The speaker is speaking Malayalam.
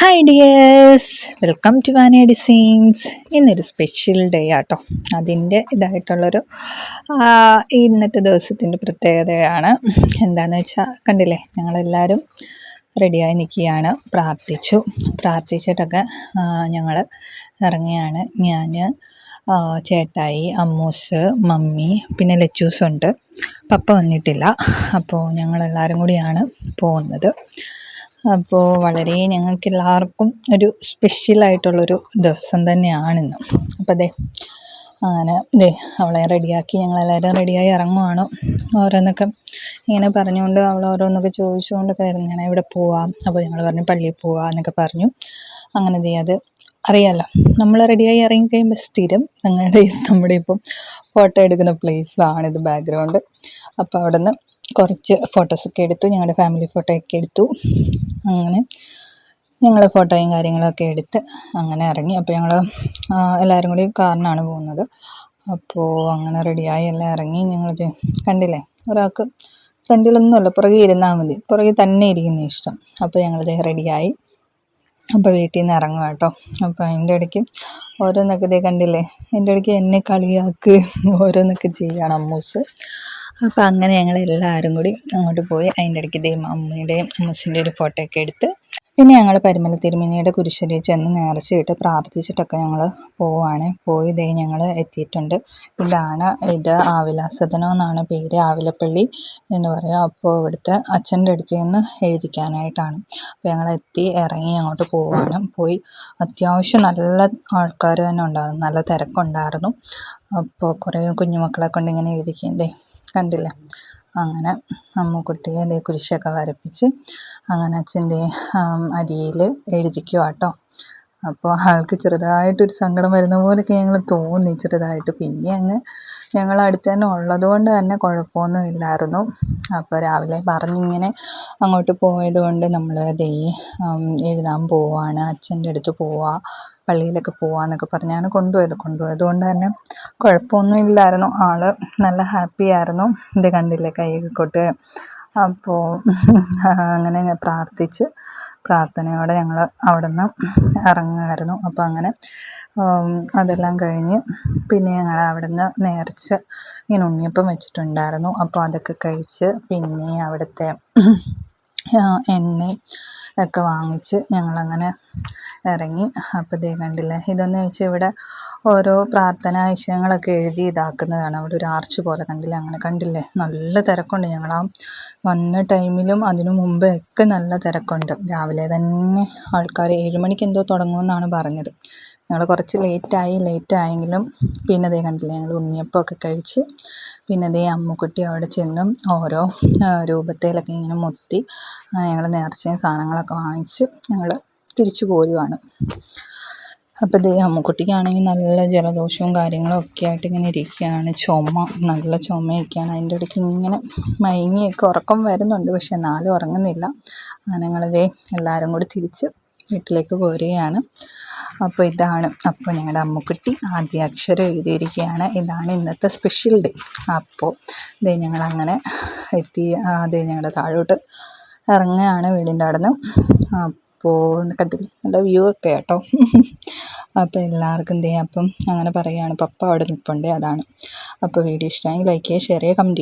Hi dears welcome to Vania designs ഇന്നൊരു സ്പെഷ്യൽ ഡേ ആട്ടോ. അതിന്റെ ഇതായിട്ടുള്ളൊരു ഇന്നത്തെ ദിവസത്തിന്റെ പ്രത്യേകതയാണ്. എന്താണെന്ന് വെച്ചാൽ കണ്ടില്ലേ? ഞങ്ങളെല്ലാവരും റെഡിയായി നിൽക്കുകയാണ് പ്രാർത്ഥിച്ചു. പ്രാർത്ഥിച്ചിട്ടൊക്കെ ഞങ്ങൾ ഇറങ്ങിയാണ് ഞാൻ ചേട്ടായി അമ്മൂസ് മമ്മി പിന്നെ ലച്ചൂസുണ്ട്. പപ്പ വന്നിട്ടില്ല. അപ്പോൾ ഞങ്ങളെല്ലാവരും കൂടിയാണ് പോകുന്നത്. അപ്പോൾ വളരെ ഞങ്ങൾക്ക് എല്ലാവർക്കും ഒരു സ്പെഷ്യലായിട്ടുള്ളൊരു ദിവസം തന്നെയാണിന്ന്. അപ്പോൾ അതെ അങ്ങനെ ദേ അവളെ റെഡിയാക്കി ഞങ്ങളെല്ലാവരും റെഡിയായി ഇറങ്ങുവാണ്. ഓരോന്നൊക്കെ ഇങ്ങനെ പറഞ്ഞുകൊണ്ട് അവൾ ഓരോന്നൊക്കെ ചോദിച്ചുകൊണ്ടൊക്കെ ഇറങ്ങണം ഇവിടെ പോവാം. അപ്പോൾ ഞങ്ങൾ പറഞ്ഞു പള്ളിയിൽ പോവാം എന്നൊക്കെ പറഞ്ഞു. അങ്ങനെ ദേ അത് അറിയാലോ നമ്മൾ റെഡിയായി ഇറങ്ങി കഴിയുമ്പോൾ സ്ഥിരം ഞങ്ങളുടെ നമ്മുടെ ഇപ്പം ഫോട്ടോ എടുക്കുന്ന പ്ലേസാണിത് ബാക്ക്ഗ്രൗണ്ട് അപ്പോൾ അവിടെ നിന്ന് കുറച്ച് ഫോട്ടോസൊക്കെ എടുത്തു ഞങ്ങളുടെ ഫാമിലി ഫോട്ടോ ഒക്കെ എടുത്തു. അങ്ങനെ ഞങ്ങൾ ഫോട്ടോയും കാര്യങ്ങളൊക്കെ എടുത്ത് അങ്ങനെ ഇറങ്ങി. അപ്പോൾ ഞങ്ങൾ എല്ലാവരും കൂടി കാറിനാണ് പോകുന്നത്. അപ്പോൾ അങ്ങനെ റെഡിയായി എല്ലാം ഇറങ്ങി. ഞങ്ങൾ കണ്ടില്ലേ? ഒരാൾക്ക് ഫ്രണ്ടിലൊന്നുമല്ല പുറകെ ഇരുന്നാൽ മതി. പുറകെ തന്നെ ഇരിക്കുന്ന ഇഷ്ടം. അപ്പോൾ ഞങ്ങൾ റെഡിയായി. അപ്പോൾ വീട്ടിൽ നിന്ന് ഇറങ്ങുക കേട്ടോ അപ്പോൾ അതിന്റെ ഇടയ്ക്ക് ഓരോന്നൊക്കെ ഇതേ കണ്ടില്ലേ? എന്റെ ഇടയ്ക്ക് എന്നെ കളിയാക്ക്. ഓരോന്നൊക്കെ ചെയ്യുകയാണ് അമ്മൂസ്. അപ്പോൾ അങ്ങനെ ഞങ്ങൾ എല്ലാവരും കൂടി അങ്ങോട്ട് പോയി അതിന്റെ ഇടയ്ക്ക് ദേ അമ്മയുടെയും അമ്മസിന്റെ ഒരു ഫോട്ടോ ഒക്കെ എടുത്ത് പിന്നെ ഞങ്ങൾ പരിമല തിരുമേനിയുടെ കുരിശ്ശരി ചെന്ന് നേർച്ചയിട്ട് പ്രാർത്ഥിച്ചിട്ടൊക്കെ ഞങ്ങൾ പോവാണ്. പോയി ദേ ഞങ്ങൾ എത്തിയിട്ടുണ്ട്. ഇതാണ് ഇത് ആവിലാസദനം എന്നാണ് പേര്. ആവിലപ്പള്ളി എന്ന് പറയുക അപ്പോൾ ഇവിടുത്തെ അച്ഛന്റെ അടുത്ത് നിന്ന് എഴുതിക്കാനായിട്ടാണ്. അപ്പോൾ ഞങ്ങൾ എത്തി ഇറങ്ങി അങ്ങോട്ട് പോവാണ്. പോയി അത്യാവശ്യം നല്ല ആൾക്കാർ തന്നെ ഉണ്ടായിരുന്നു. നല്ല തിരക്കുണ്ടായിരുന്നു. അപ്പോൾ കുറേ കുഞ്ഞുമക്കളെ കൊണ്ട് ഇങ്ങനെ എഴുതിക്കും ദേ കണ്ടില്ലേ. അങ്ങനെ അമ്മുക്കുട്ടിയെ ദേ കുരിശൊക്കെ വരപ്പിച്ച് അങ്ങനെ അച്ഛന്റെ അരിയിൽ എഴുതിക്കുക കേട്ടോ അപ്പോൾ ആൾക്ക് ചെറുതായിട്ടൊരു സങ്കടം വരുന്ന പോലെയൊക്കെ ഞങ്ങൾ തോന്നി ചെറുതായിട്ട്. പിന്നെ അങ്ങ് ഞങ്ങൾ അടുത്ത് തന്നെ ഉള്ളത് കൊണ്ട് തന്നെ കുഴപ്പമൊന്നും ഇല്ലായിരുന്നു. അപ്പോൾ രാവിലെ പറഞ്ഞിങ്ങനെ അങ്ങോട്ട് പോയത് കൊണ്ട് നമ്മൾ ദേ എഴുതാൻ പോവാണ് അച്ഛന്റെ അടുത്ത് പോവാ പള്ളിയിലൊക്കെ പോവാന്നൊക്കെ പറഞ്ഞാണ് കൊണ്ടുപോയത്. കൊണ്ടുപോയത് കൊണ്ട് തന്നെ കുഴപ്പമൊന്നും ഇല്ലായിരുന്നു. ആൾ നല്ല ഹാപ്പി ആയിരുന്നു. ഇത് കണ്ടില്ലേ കൈയൊക്കെ കൊട്ട് അപ്പോൾ അങ്ങനെ പ്രാർത്ഥിച്ച് പ്രാർത്ഥനയോടെ ഞങ്ങൾ അവിടെ നിന്ന് ഇറങ്ങുമായിരുന്നു അപ്പോൾ അങ്ങനെ അതെല്ലാം കഴിഞ്ഞ് പിന്നെ ഞങ്ങൾ അവിടെ നിന്ന് നേർച്ച ഇങ്ങനെ ഉണ്ണിയപ്പം വെച്ചിട്ടുണ്ടായിരുന്നു. അപ്പോൾ അതൊക്കെ കഴിച്ച് പിന്നെ അവിടുത്തെ എണ്ണയും ഒക്കെ വാങ്ങിച്ച് ഞങ്ങളങ്ങനെ ഇറങ്ങി. അപ്പോൾ ദേ കണ്ടില്ല ഇതെന്ന് വെച്ചാൽ ഇവിടെ ഓരോ പ്രാർത്ഥനാ വിഷയങ്ങളൊക്കെ എഴുതി ഇതാക്കുന്നതാണ്. അവിടെ ഒരു ആർച്ച് പോലെ കണ്ടില്ല അങ്ങനെ കണ്ടില്ലേ? നല്ല തിരക്കുണ്ട് ഞങ്ങൾ ആ വന്ന ടൈമിലും അതിനു മുമ്പേ ഒക്കെ നല്ല തിരക്കുണ്ട്. രാവിലെ തന്നെ ആൾക്കാർ ഏഴ് മണിക്ക് എന്തോ തുടങ്ങുമെന്നാണ് പറഞ്ഞത്. ഞങ്ങൾ കുറച്ച് ലേറ്റായി ലേറ്റായെങ്കിലും പിന്നെ ദേ കണ്ടില്ല ഞങ്ങൾ ഉണ്ണിയപ്പമൊക്കെ കഴിച്ച് പിന്നെ ദേ അമ്മുക്കുട്ടി അവിടെ ചെന്നും ഓരോ രൂപത്തിലൊക്കെ ഇങ്ങനെ മുത്തി അങ്ങനെ ഞങ്ങൾ നേർച്ചയും സാധനങ്ങളൊക്കെ വാങ്ങിച്ച് ഞങ്ങൾ തിരിച്ചു പോരുവാണ്. അപ്പോൾ ദേ അമ്മുക്കുട്ടിക്കാണെങ്കിൽ നല്ല ജലദോഷവും കാര്യങ്ങളും ഒക്കെ ആയിട്ട് ഇങ്ങനെ ഇരിക്കുകയാണ്. ചുമ നല്ല ചുമയൊക്കെയാണ്. അതിന്റെ ഇടയ്ക്ക് ഇങ്ങനെ മയങ്ങിയൊക്കെ ഉറക്കം വരുന്നുണ്ട്. പക്ഷെ എന്നാലും ഉറങ്ങുന്നില്ല. അങ്ങനെ ഞങ്ങൾ ദേ എല്ലാവരും കൂടി തിരിച്ച് വീട്ടിലേക്ക് പോരുകയാണ്. അപ്പോൾ ഇതാണ്. അപ്പോൾ ഞങ്ങളുടെ അമ്മുക്കുട്ടി ആദ്യ അക്ഷരം എഴുതിയിരിക്കുകയാണ് ഇതാണ് ഇന്നത്തെ സ്പെഷ്യൽ ഡേ അപ്പോൾ ഇതേ ഞങ്ങൾ അങ്ങനെ എത്തി അതേ ഞങ്ങളുടെ താഴോട്ട് ഇറങ്ങുകയാണ് വീടിന്റെ അവിടെ നിന്ന് അപ്പോൾ കണ്ടില്ലേ? നല്ല വ്യൂ ഒക്കെ കേട്ടോ അപ്പോൾ എല്ലാവർക്കും ദേ അപ്പം അങ്ങനെ പറയുകയാണ് പപ്പ അവിടെ നിൽപ്പുണ്ട് അതാണ്. അപ്പോൾ വീഡിയോ ഇഷ്ടമായി ലൈക്ക് ചെയ്യുക ഷെയർ ചെയ്യുക കമന്റ് ചെയ്യുക.